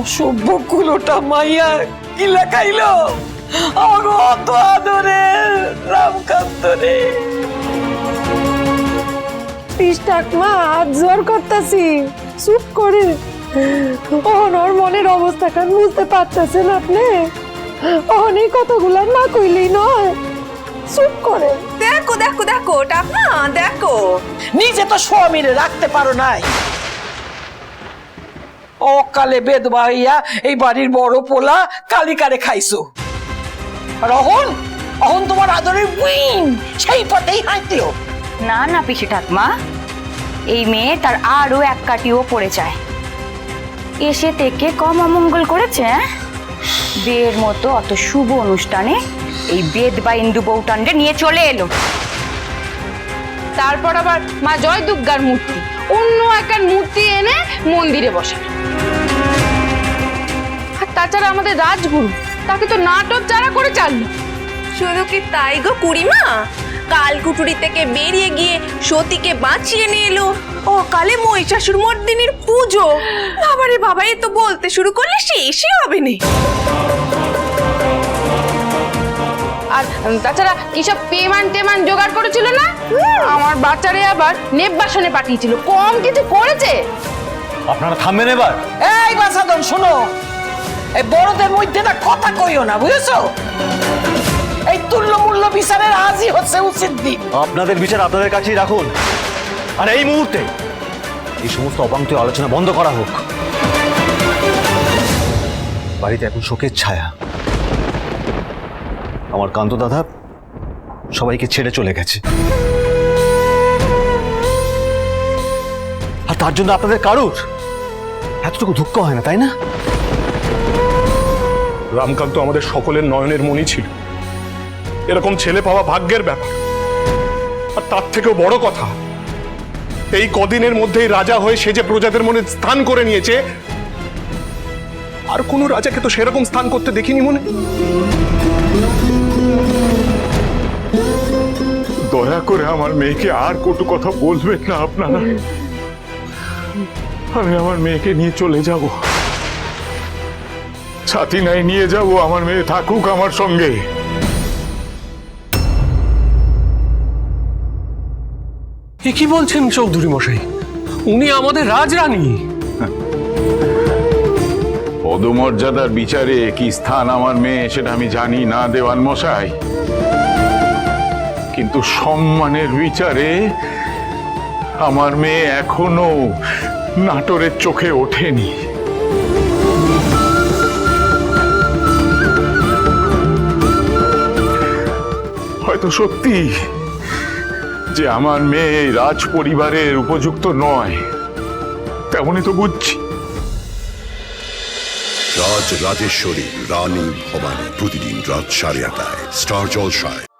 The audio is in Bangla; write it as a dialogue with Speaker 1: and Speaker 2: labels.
Speaker 1: অসভ্য কুলোটা মাইয়া কি লেখাইলো আগো অত আদরে রামকান্ত রে
Speaker 2: ঠাকমা হাত জোর করতেছি। চুপ করে ওহন ওর মনের অবস্থাটা বুঝতে পারতেছেন আপনি? ওহন এই কথাগুলো না কইলেই নয়। চুপ করে
Speaker 3: দেখো দেখো দেখো টাকা দেখো।
Speaker 1: নিজে তো স্বামীরে রাখতে পারো নাই। অকালে বেদবা হইয়া এই বাড়ির বড় পোলা কালিকারে খাইছো। আর অহন তোমার আদরের উইন, সেই পথেই হাঁটলো
Speaker 4: না না, পিসি ঠাকমা, এই মেয়ে তার আরও এক কাটিও পড়ে যায়। এসে থেকে কম অমঙ্গল করেছে হ্যাঁ? বিয়ের মতো অত শুভ অনুষ্ঠানে এই বেদ বা ইন্দু বৌটান্ডে নিয়ে চলে এলো।
Speaker 5: তারপর আবার মা জয় দুর্গার মূর্তি। অন্য একটা মূর্তি এনে মন্দিরে বসে। আর তাছাড়া আমাদের রাজগুরু, তাকে তো নাটক যারা করে চাললো
Speaker 3: শুধু কি তাই গো কুড়িমা? কালকুটুরি থেকে বেরিয়ে গিয়ে সতীকে বাঁচিয়ে নিয়ে এলো। ও কালে মহিষাসুর মর্দিনীর পুজো। বাবারে বাবা এ তো বলতে শুরু করলে শেষই হবে না।
Speaker 5: আর তাছাড়া কিসব পেমান টেমান জোগাড় করেছিল না? আমার বাচ্চারে আবার নেববাসনে পাঠিয়েছিল কম কিছু করেছে?
Speaker 6: আপনারা থামবেন এবার।
Speaker 1: এই বাসাদন শোনো। এই বড়দের মধ্যে না কথা কইও না বুঝেছ? এই তুল্য মূল্য বিচারের আজই হচ্ছে উচিত। দিন
Speaker 6: আপনাদের বিচার আপনাদের কাছেই রাখুন। আর এই মুহূর্তে এই সমস্ত অবান্তর আলোচনা বন্ধ করা হোক। বাড়িতে এখন শোকের ছায়া। আমার কান্ত দাদা সবাইকে ছেড়ে চলে গেছে। আর তার জন্য আপনাদের কারুর? এতটুকু দুঃখ হয় না, তাই না?
Speaker 7: রামকান্ত আমাদের সকলের নয়নের মণি ছিল। এরকম ছেলে পাওয়া ভাগ্যের ব্যাপার। আর তার থেকেও বড় কথা, এই কদিনের মধ্যেই রাজা হয়ে সে যে প্রজাদের মনে স্থান করে নিয়েছে, আর কোনো রাজাকে তো সেরকম স্থান করতে দেখিনি মনে। দয়া করে আমার মেয়েকে আর কটু কথা বলবেন না আপনারা। আমি আমার মেয়েকে নিয়ে চলে যাব। ছাতি নাই নিয়ে যাব, আমার মেয়ে থাকুক আমার সঙ্গে।
Speaker 8: কি বলছেন চৌধুরী মশাই? উনি আমাদের রাজরানী।
Speaker 9: পদমর্যাদার বিচারে কি স্থান আমার মেয়ে সেটা আমি জানি না, দেওয়ান মশাই। কিন্তু সম্মানের বিচারে আমার মেয়ে এখনও নাটোরের চোখে ওঠেনি। হয়তো সত্যি যে আমার মেয়ে রাজ পরিবারের উপযুক্ত নয়, তেমনই তো বুঝছি।
Speaker 10: রাজ রাজেশ্বরী রানী ভবানী প্রতিদিন রাত সাড়ে আটটায় স্টার জলসায়।